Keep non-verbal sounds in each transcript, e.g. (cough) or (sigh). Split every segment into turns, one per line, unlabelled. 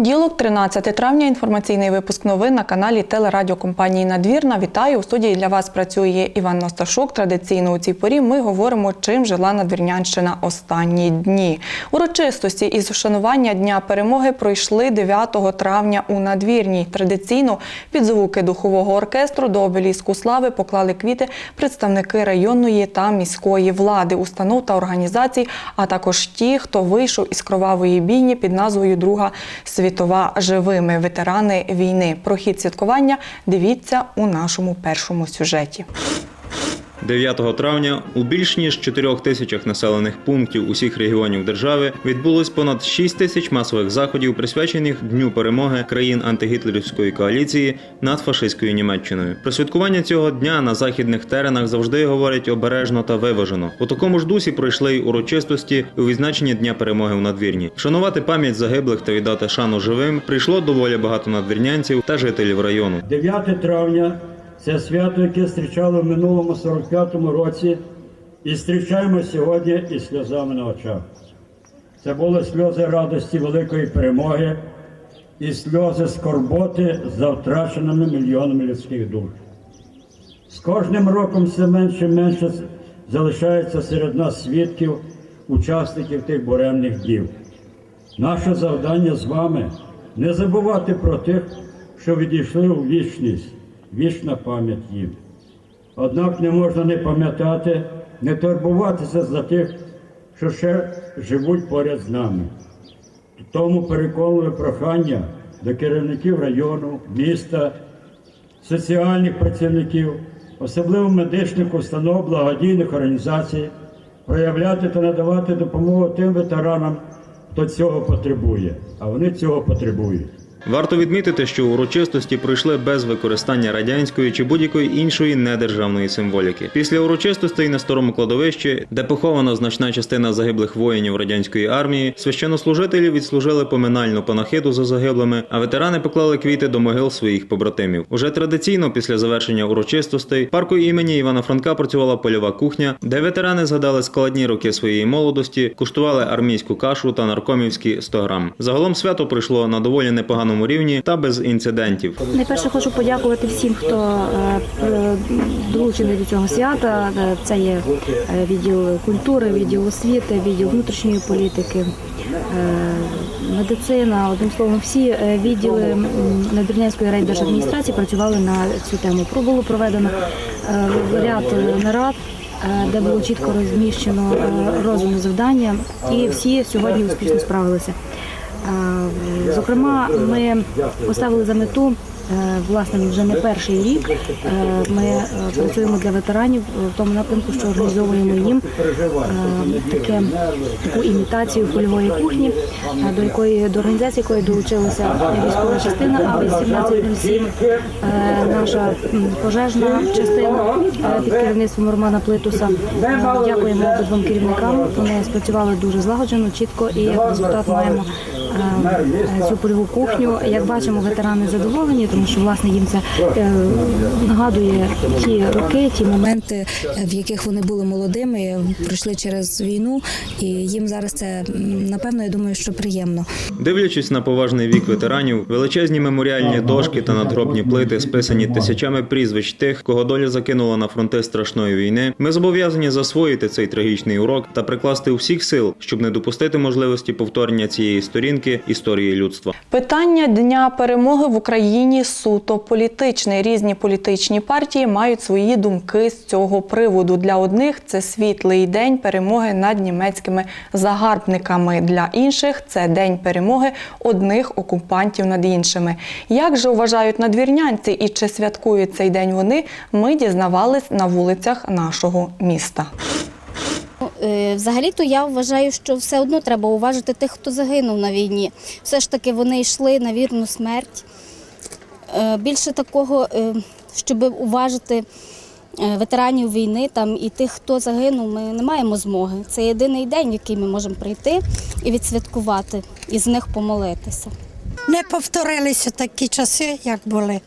Понеділок, 13 травня, інформаційний випуск новин на каналі телерадіокомпанії Надвірна. Вітаю у студії для вас працює Іван Насташук. Традиційно у цій порі ми говоримо, чим жила Надвірнянщина останні дні. Урочистості із вшанування Дня перемоги пройшли 9 травня у Надвірній. Традиційно під звуки духового оркестру до обеліску слави поклали квіти представники районної та міської влади, установ та організацій, а також ті, хто вийшов із кровавої бійні під назвою Друга світова живими ветерани війни. Про хід святкування дивіться у нашому першому сюжеті.
9 травня у більш ніж 4 тисячах населених пунктів усіх регіонів держави відбулось понад 6 тисяч масових заходів, присвячених Дню перемоги країн антигітлерівської коаліції над фашистською Німеччиною. Про святкування цього дня на західних теренах завжди говорять обережно та виважено. У такому ж дусі пройшли й урочистості у відзначенні Дня перемоги у надвірні. Вшанувати пам'ять загиблих та віддати шану живим прийшло доволі багато надвірнянців та жителів району.
9 травня це свято, яке зустрічали в минулому 45-му році, і зустрічаємо сьогодні із сльозами на очах. Це були сльози радості великої перемоги і сльози скорботи за втраченими мільйонами людських душ. З кожним роком все менше і менше залишається серед нас свідків, учасників тих буремних дів. Наше завдання з вами не забувати про тих, що відійшли у вічність, вічна пам'ять їм. Однак не можна не пам'ятати, не турбуватися за тих, що ще живуть поряд з нами. Тому переконливе прохання до керівників району, міста, соціальних працівників, особливо медичних установ, благодійних організацій, проявляти та надавати допомогу тим ветеранам, хто цього потребує, а вони цього потребують.
Варто відмітити, що урочистості пройшли без використання радянської чи будь-якої іншої недержавної символіки. Після урочистостей на старому кладовищі, де похована значна частина загиблих воїнів радянської армії, священнослужителі відслужили поминальну панахиду за загиблими, а ветерани поклали квіти до могил своїх побратимів. Уже традиційно, після завершення урочистостей, парку імені Івана Франка працювала польова кухня, де ветерани згадали складні роки своєї молодості, куштували армійську кашу та наркомівські 100 грам. Загалом свято пройшло на доволі непоганому рівні та без інцидентів.
Найперше хочу подякувати всім, хто е, е, долучений до цього свята. Е, Це є відділ культури, відділ освіти, відділ внутрішньої політики, медицина. Одним словом, всі відділи Надвірнянської райдержадміністрації працювали на цю тему. Було проведено ряд нарад. Де було чітко розміщено е, роздумне завдання, і всі сьогодні успішно справилися. Е, Зокрема, ми поставили за мету. е, Власне, вже не перший рік е, ми працюємо для ветеранів в тому напрямку, що організовуємо їм таке таку імітацію польової кухні, до якої до організації якої долучилася військова частина А 1807 е, наша пожежна частина під керівництвом Романа Плитуса. Дякуємо обидвом керівникам. Вони спрацювали дуже злагоджено, чітко і результат маємо цю польову кухню. Як бачимо, ветерани задоволені, тому що власне їм це е, нагадує ті роки, ті моменти, е, в яких вони були молодими, пройшли через війну, і їм зараз це напевно, я думаю, що приємно.
Дивлячись на поважний вік ветеранів, величезні меморіальні дошки та надгробні плити, списані тисячами прізвищ тих, кого доля закинула на фронти страшної війни, ми зобов'язані засвоїти цей трагічний урок та прикласти усіх сил, щоб не допустити можливості повторення цієї сторінки історії людства.
Питання Дня перемоги в Україні суто політичне. Різні політичні партії мають свої думки з цього приводу. Для одних це світлий день перемоги над німецькими загарбниками. Для інших це день перемоги одних окупантів над іншими. Як же вважають надвірнянці і чи святкують цей день вони? Ми дізнавались на вулицях нашого міста.
Е, Взагалі-то я вважаю, що все одно треба уважити тих, хто загинув на війні. Все ж таки вони йшли на вірну смерть. Е, Більше такого, е, щоб уважити ветеранів війни там і тих, хто загинув, ми не маємо змоги. Це єдиний день, який ми можемо прийти і відсвяткувати, і з них помолитися.
Не повторилися такі часи, як були.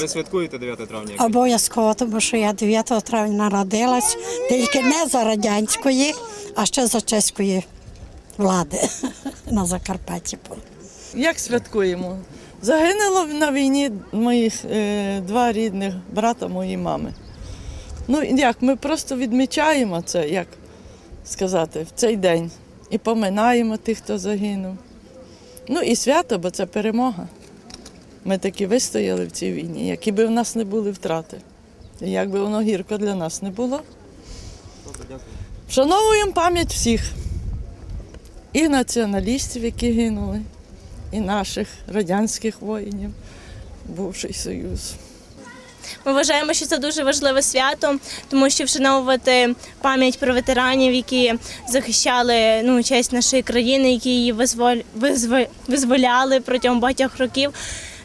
Ви святкуєте 9 травня?
Обов'язково, тому що я 9 травня народилась, тільки не за радянської, а ще за чеської влади (laughs) на Закарпатті.
Як святкуємо? Загинуло на війні моїх е, два рідних брата моєї мами. Ну як, ми просто відмічаємо це, як сказати, в цей день. І поминаємо тих, хто загинув. Ну і свято, бо це перемога. Ми таки вистояли в цій війні, які би в нас не були втрати. І як би воно гірко для нас не було. Вшановуємо пам'ять всіх. І націоналістів, які гинули, і наших радянських воїнів, бувший Союз.
Ми вважаємо, що це дуже важливе свято, тому що вшановувати пам'ять про ветеранів, які захищали ну, честь нашої країни, які її визволяли протягом багатьох років.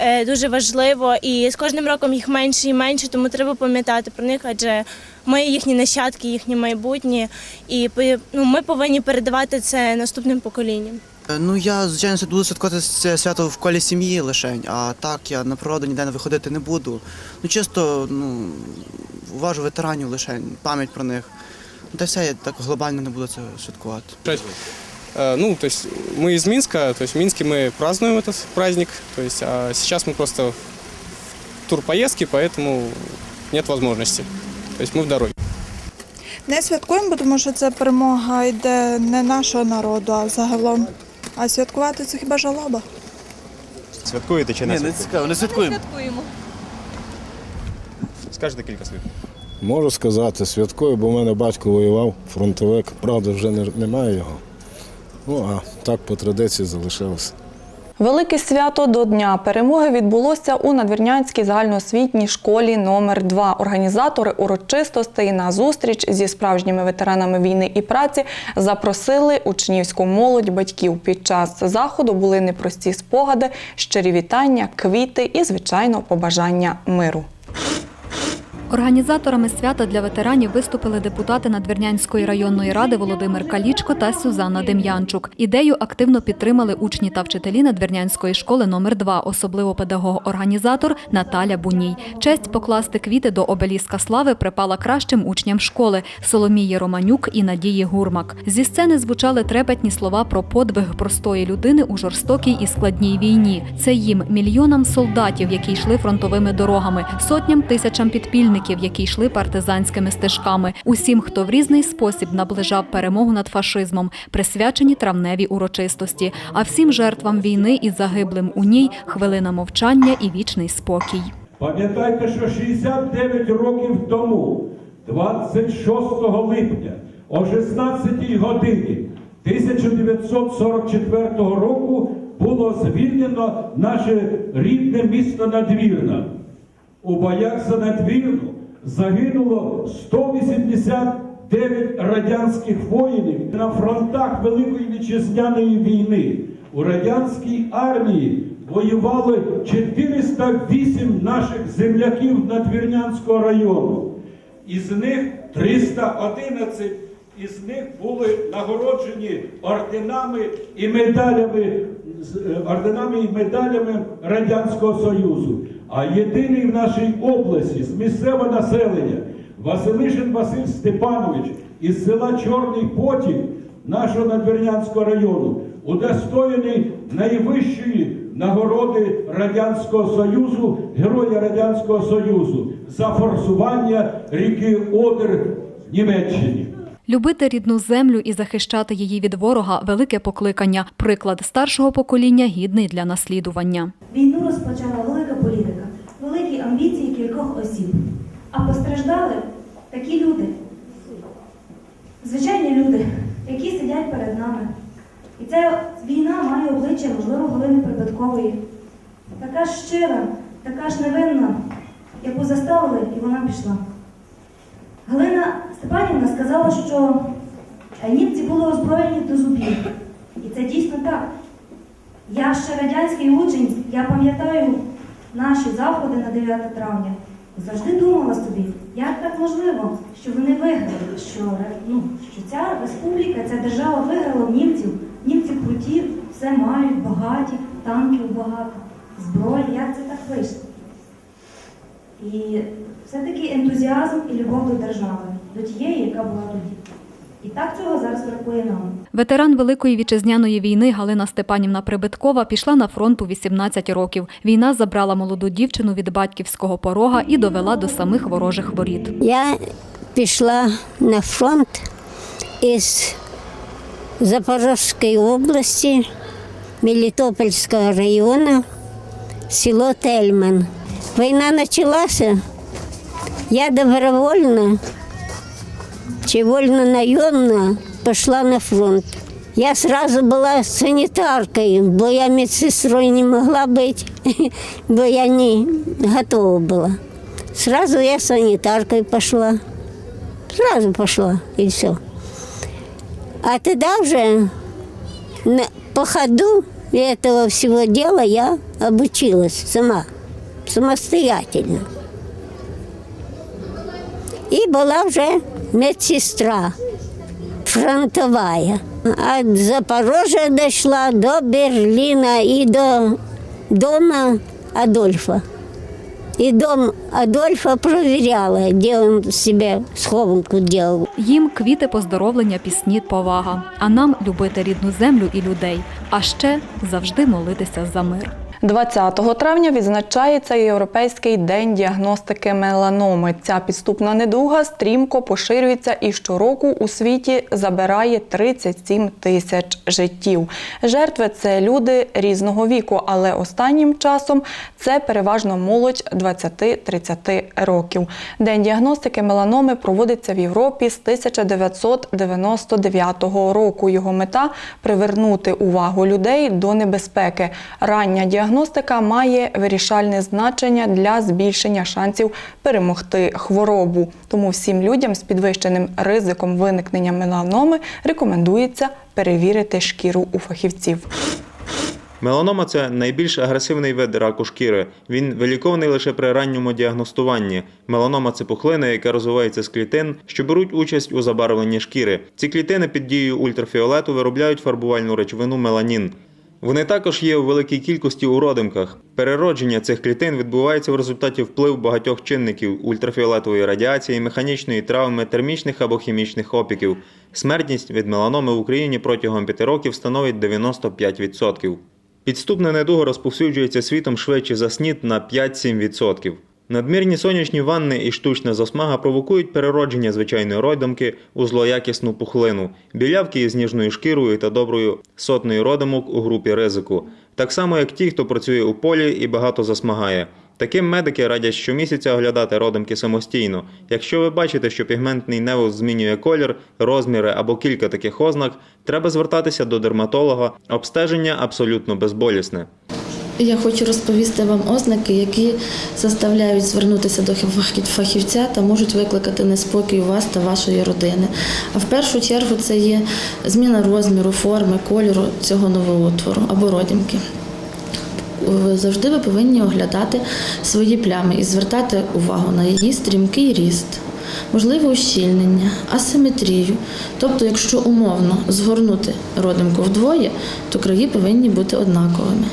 Е, Дуже важливо, і з кожним роком їх менше і менше, тому треба пам'ятати про них, адже ми їхні нащадки, їхнє майбутнє, і ну, ми повинні передавати це наступним поколінням.
Е, Ну я звичайно буду святкувати це свято в колі сім'ї лишень, а так я на природу ніде не виходити не буду. Ну чисто ну уважу ветеранів лишень, пам'ять про них. Ну, Та все, я так глобально не буду це святкувати.
Э, Ну, то есть мы из Минска, то есть в Минске мы празднуем этот праздник, то есть а сейчас мы просто в турпоездке, поэтому нет возможности. То есть мы в дороге.
Не святкуємо, бо тому що це перемога йде не нашого народу, а загалом. А святкувати це хіба жалоба?
Святкуєте чи не святкуєте?
цікаво, не святкуємо.
Скажете кілька слів.
Можу сказати, святкую, бо в мене батько воював, фронтовик, правда, вже не- немає його. Ну, а так по традиції залишилося.
Велике свято до Дня перемоги відбулося у Надвірнянській загальноосвітній школі номер 2 Організатори урочистостей на зустріч зі справжніми ветеранами війни і праці запросили учнівську молодь батьків. Під час заходу були непрості спогади, щирі вітання, квіти і, звичайно, побажання миру.
Організаторами свята для ветеранів виступили депутати Надвірнянської районної ради Володимир Калічко та Сюзанна Дем'янчук. Ідею активно підтримали учні та вчителі Надвірнянської школи номер 2 особливо педагог-організатор Наталя Буній. Честь покласти квіти до обеліска слави припала кращим учням школи Соломії Романюк і Надії Гурмак. Зі сцени звучали трепетні слова про подвиг простої людини у жорстокій і складній війні. Це їм мільйонам солдатів, які йшли фронтовими дорогами, сотням тисячам підпільників, які йшли партизанськими стежками. Усім, хто в різний спосіб наближав перемогу над фашизмом, присвячені травневі урочистості. А всім жертвам війни і загиблим у ній хвилина мовчання і вічний спокій.
Пам'ятайте, що 69 років тому, 26 липня, о 16 годині 1944 року було звільнено наше рідне місто Надвірна. У боях за Надвірну загинуло 189 радянських воїнів на фронтах Великої Вітчизняної війни. У радянській армії воювали 408 наших земляків Надвірнянського району. Із них 311 із них були нагороджені орденами і медалями, е, орденами і медалями Радянського Союзу. А єдиний в нашій області з місцевого населення Василишин Василь Степанович із села Чорний Потік нашого Надвірнянського району, удостоєний найвищої нагороди Радянського Союзу, Героя Радянського Союзу за форсування ріки Одер в Німеччині.
Любити рідну землю і захищати її від ворога велике покликання. Приклад старшого покоління гідний для наслідування.
Війну розпочала велика політика, великі амбіції кількох осіб. А постраждали такі люди, звичайні люди, які сидять перед нами. І ця війна має обличчя, можливо, Галини Припадкової. Така ж щира, така ж невинна, яку заставили, і вона пішла. Галина Степанівна сказала, що е, німці були озброєні до зубів. І це дійсно так. Я ще радянський учень, я пам'ятаю наші заходи на 9 травня. Завжди думала собі, як так можливо, що вони виграли, що, ну, що ця республіка, ця держава виграла німців. Німці круті, все мають, багаті, танків багато, зброї. Як це так вийшло? І все-таки ентузіазм і любов до держави, до тієї, яка була тоді. І так цього зараз бракує нам.
Ветеран Великої вітчизняної війни Галина Степанівна Прибиткова пішла на фронт у 18 років. Війна забрала молоду дівчину від батьківського порога і довела до самих ворожих воріт.
Я пішла на фронт із Запорізької області, Мелітопольського району, село Тельман. Війна почалася. Я добровольно чи вольно наемно пішла на фронт. Я сразу була санітаркою, бо я медсестрою не могла бути, (laughs) бо я не готова була. Сразу я санитаркой пошла. Сразу пошла, и все. А тогда уже на- по ходу этого всего дела я обучилась сама, Самостоятельно. И была уже медсестра фронтовая. От Запорожья дошла до Берлина и до дома Адольфа. И дом Адольфа проверяла, где он себе схованку делал.
Їм квіти поздоровлення, пісні, повага. А нам любити рідну землю і людей. А ще завжди молитися за мир.
20 травня відзначається Європейський день діагностики меланоми. Ця підступна недуга стрімко поширюється і щороку у світі забирає 37 тисяч життів. Жертви це люди різного віку, але останнім часом це переважно молодь 20-30 років. День діагностики меланоми проводиться в Європі з 1999 року. Його мета привернути увагу людей до небезпеки. Рання діагностика має вирішальне значення для збільшення шансів перемогти хворобу. Тому всім людям з підвищеним ризиком виникнення меланоми рекомендується перевірити шкіру у фахівців.
Меланома це найбільш агресивний вид раку шкіри. Він вилікований лише при ранньому діагностуванні. Меланома це пухлина, яка розвивається з клітин, що беруть участь у забарвленні шкіри. Ці клітини під дією ультрафіолету виробляють фарбувальну речовину меланін. Вони також є у великій кількості у родимках. Переродження цих клітин відбувається в результаті впливу багатьох чинників ультрафіолетової радіації, механічної травми, термічних або хімічних опіків. Смертність від меланоми в Україні протягом п'яти років становить 95%. Підступна недуга розповсюджується світом швидше за снід на 5-7%. Надмірні сонячні ванни і штучна засмага провокують переродження звичайної родимки у злоякісну пухлину, білявки із ніжною шкірою та доброю сотнею родимок у групі ризику, так само як ті, хто працює у полі і багато засмагає. Таким медики радять щомісяця оглядати родимки самостійно. Якщо ви бачите, що пігментний невус змінює колір, розміри або кілька таких ознак, треба звертатися до дерматолога. Обстеження абсолютно безболісне.
Я хочу розповісти вам ознаки, які заставляють звернутися до фахівця та можуть викликати неспокій у вас та вашої родини. А в першу чергу це є зміна розміру, форми, кольору цього новоутвору або родімки. Завжди ви повинні оглядати свої плями і звертати увагу на її стрімкий ріст, можливе ущільнення, асиметрію. Тобто, якщо умовно згорнути родимку вдвоє, то краї повинні бути однаковими.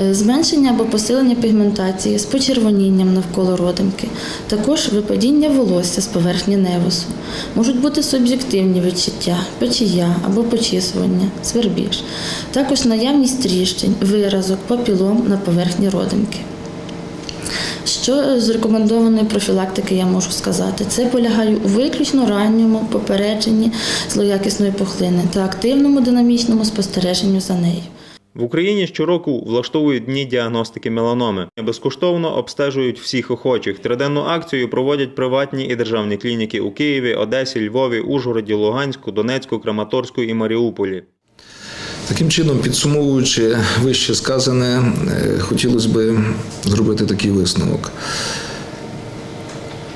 Е, Зменшення або посилення пігментації з почервонінням навколо родимки, також випадіння волосся з поверхні невусу. Можуть бути суб'єктивні відчуття, печія або почісування, свербіж. Також наявність тріщин, виразок, папілом на поверхні родимки. Що з рекомендованої профілактики я можу сказати? Це полягає у виключно ранньому попередженні злоякісної пухлини та активному динамічному спостереженню за нею.
В Україні щороку влаштовують дні діагностики меланоми. Безкоштовно обстежують всіх охочих. Триденну акцію проводять приватні і державні клініки у Києві, Одесі, Львові, Ужгороді, Луганську, Донецьку, Краматорську і Маріуполі.
Таким чином, підсумовуючи вище сказане, е, хотілося б зробити такий висновок.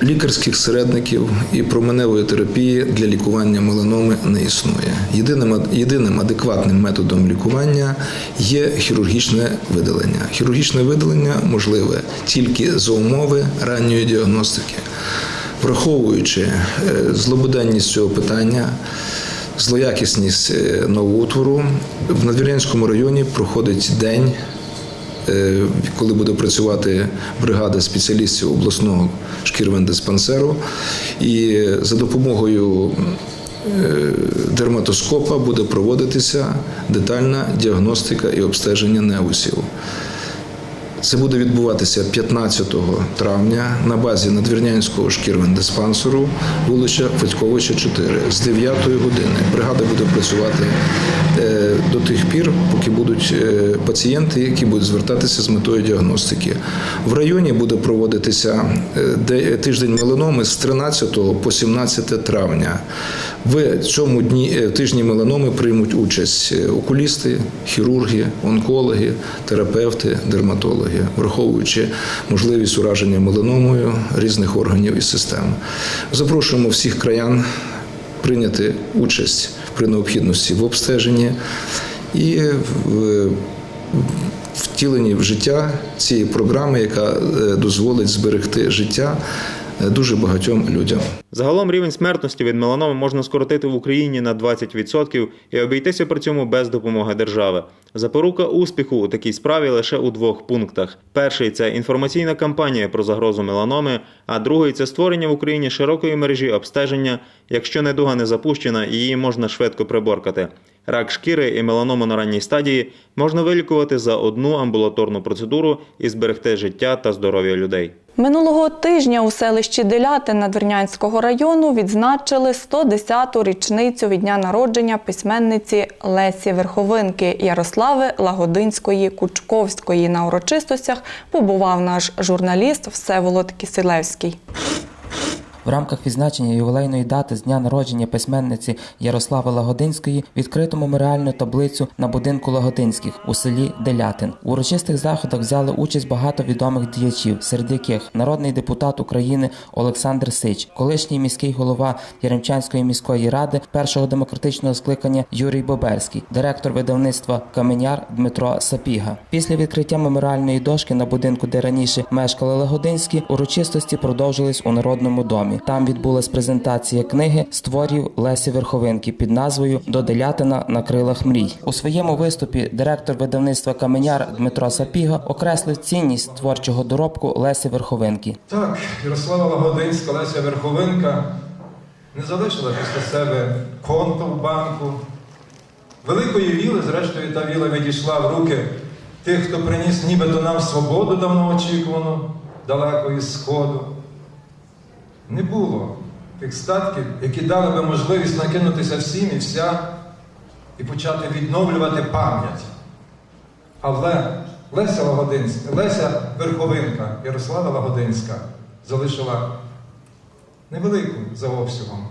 Лікарських середників і променевої терапії для лікування меланоми не існує. Єдиним, єдиним адекватним методом лікування є хірургічне видалення. Хірургічне видалення можливе тільки за умови ранньої діагностики. Враховуючи е, злободенність цього питання, злоякісність е, новоутвору, в Надвірнянському районі проходить день коли буде працювати бригада спеціалістів обласного шкірвендиспансеру. І за допомогою дерматоскопа буде проводитися детальна діагностика і обстеження неусів. Це буде відбуватися 15 травня на базі надвірнянського шкірвендиспансеру вулиця Федьковича 4 з 9 години. Бригада буде працювати е, до тих пір, поки будуть е, пацієнти, які будуть звертатися з метою діагностики. В районі буде проводитися е, де- тиждень меланоми з 13 по 17 травня. В цьому дні е, тижні меланоми приймуть участь е, окулісти, хірурги, онкологи, терапевти, дерматологи, враховуючи можливість ураження меланомою різних органів і систем. Запрошуємо всіх краян прийняти участь при необхідності в обстеженні і в втіленні в життя цієї програми, яка е, дозволить зберегти життя дуже багатьом людям.
Загалом рівень смертності від меланоми можна скоротити в Україні на 20% і обійтися при цьому без допомоги держави. Запорука успіху у такій справі лише у двох пунктах: перший це інформаційна кампанія про загрозу меланоми, а другий це створення в Україні широкої мережі обстеження. Якщо недуга не запущена, її можна швидко приборкати. Рак шкіри і меланому на ранній стадії можна вилікувати за одну амбулаторну процедуру і зберегти життя та здоров'я людей.
Минулого тижня у селищі Делятин Надвірнянського району відзначили 110-ту річницю від дня народження письменниці Лесі Верховинки Ярослави Лагодинської Кучковської. На урочистостях побував наш журналіст Всеволод Киселевський.
В рамках відзначення ювілейної дати з дня народження письменниці Ярослави Лагодинської відкрито меморіальну таблицю на будинку Лагодинських у селі Делятин. У урочистих заходах взяли участь багато відомих діячів, серед яких народний депутат України Олександр Сич, колишній міський голова Яремчанської міської ради першого демократичного скликання Юрій Боберський, директор видавництва Каменяр Дмитро Сапіга. Після відкриття меморіальної дошки на будинку, де раніше мешкали Лагодинські, урочистості продовжились у народному домі. Там відбулась презентація книги створів Лесі Верховинки під назвою До Делятина на крилах мрій. У своєму виступі директор видавництва Каменяр Дмитро Сапіга окреслив цінність творчого доробку Лесі Верховинки.
Так, Ярослава Лагодинська, Леся Верховинка не залишила після себе конто в банку. Великої віли, зрештою, та віла відійшла в руки тих, хто приніс нібито нам свободу давно очікувану, далеко із сходу. Не було тих статків, які дали би можливість накинутися всім і вся і почати відновлювати пам'ять. Але Леся Лагодинська, Леся Верховинка, Ярослава Лагодинська залишила невелику за обсягом,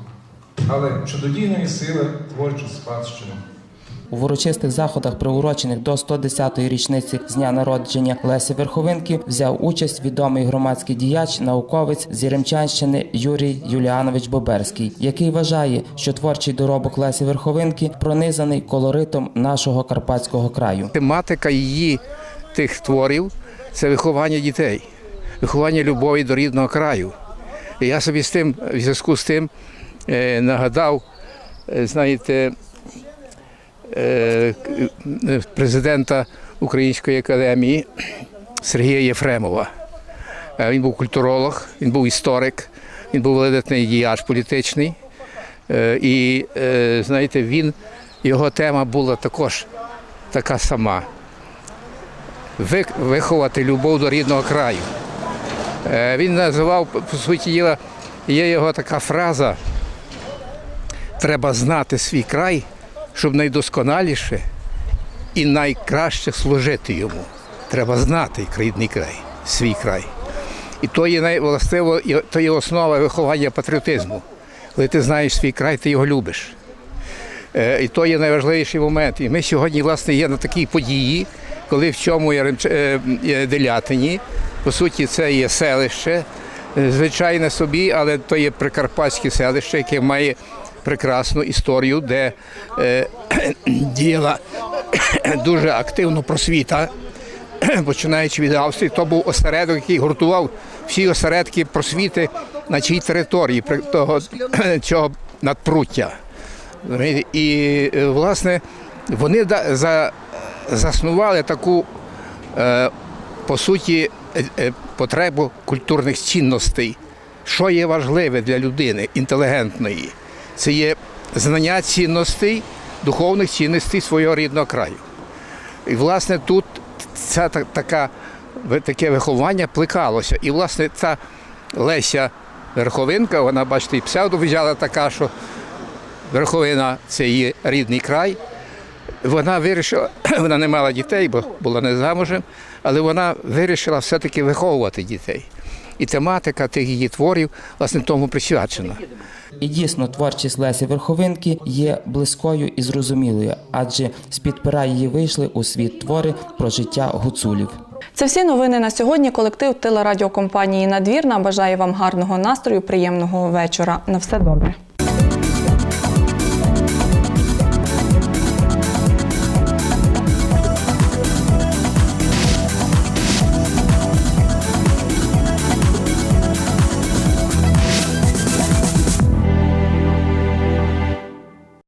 але чудодійної сили творчу спадщину.
У урочистих заходах, приурочених до 110-ї річниці з дня народження Лесі Верховинки, взяв участь відомий громадський діяч, науковець з Єремчанщини Юрій Юліанович Боберський, який вважає, що творчий доробок Лесі Верховинки пронизаний колоритом нашого карпатського краю.
Тематика її тих творів це виховання дітей, виховання любові до рідного краю. І я собі з тим, в зв'язку з тим е, нагадав, е, знаєте, президента Української академії Сергія Єфремова. Е, Він був культуролог, він був історик, він був видатний діяч політичний. Е, І е, знаєте, він, його тема була також така сама. Виховати любов до рідного краю. Е, Він називав, по суті діла, є його така фраза. Треба знати свій край, щоб найдосконаліше і найкраще служити йому. Треба знати рідний край, свій край. І то є най- властиво, і то є основа виховання патріотизму. Коли ти знаєш свій край, ти його любиш. Е, І то є найважливіший момент. І ми сьогодні, власне, є на такій події, коли в цьому е, е, Делятині, по суті, це є селище, звичайне собі, але то є прикарпатське селище, яке має прекрасну історію, де е, (clears throat) діяла (clears throat) дуже активно просвіта, (clears throat) починаючи від Австрії. То був осередок, який гуртував всі осередки просвіти на чій території того цього надпруття. І, е, власне, вони заснували таку, е, по суті, е, потребу культурних цінностей. Що є важливе для людини інтелігентної? Це є знання цінностей, духовних цінностей свого рідного краю. І, власне, тут ця така, таке виховання плекалося. І, власне, ця Леся Верховинка, вона, бачите, і псевдо взяла така, що Верховина це її рідний край. Вона вирішила, (clears throat) вона не мала дітей, бо була не замужем, але вона вирішила все-таки виховувати дітей. І тематика тих її творів, власне, тому присвячена.
І дійсно творчість Лесі Верховинки є близькою і зрозумілою, адже з-під пера її вийшли у світ твори про життя гуцулів.
Це всі новини на сьогодні. Колектив телерадіокомпанії Надвірна бажає вам гарного настрою, приємного вечора. На все добре.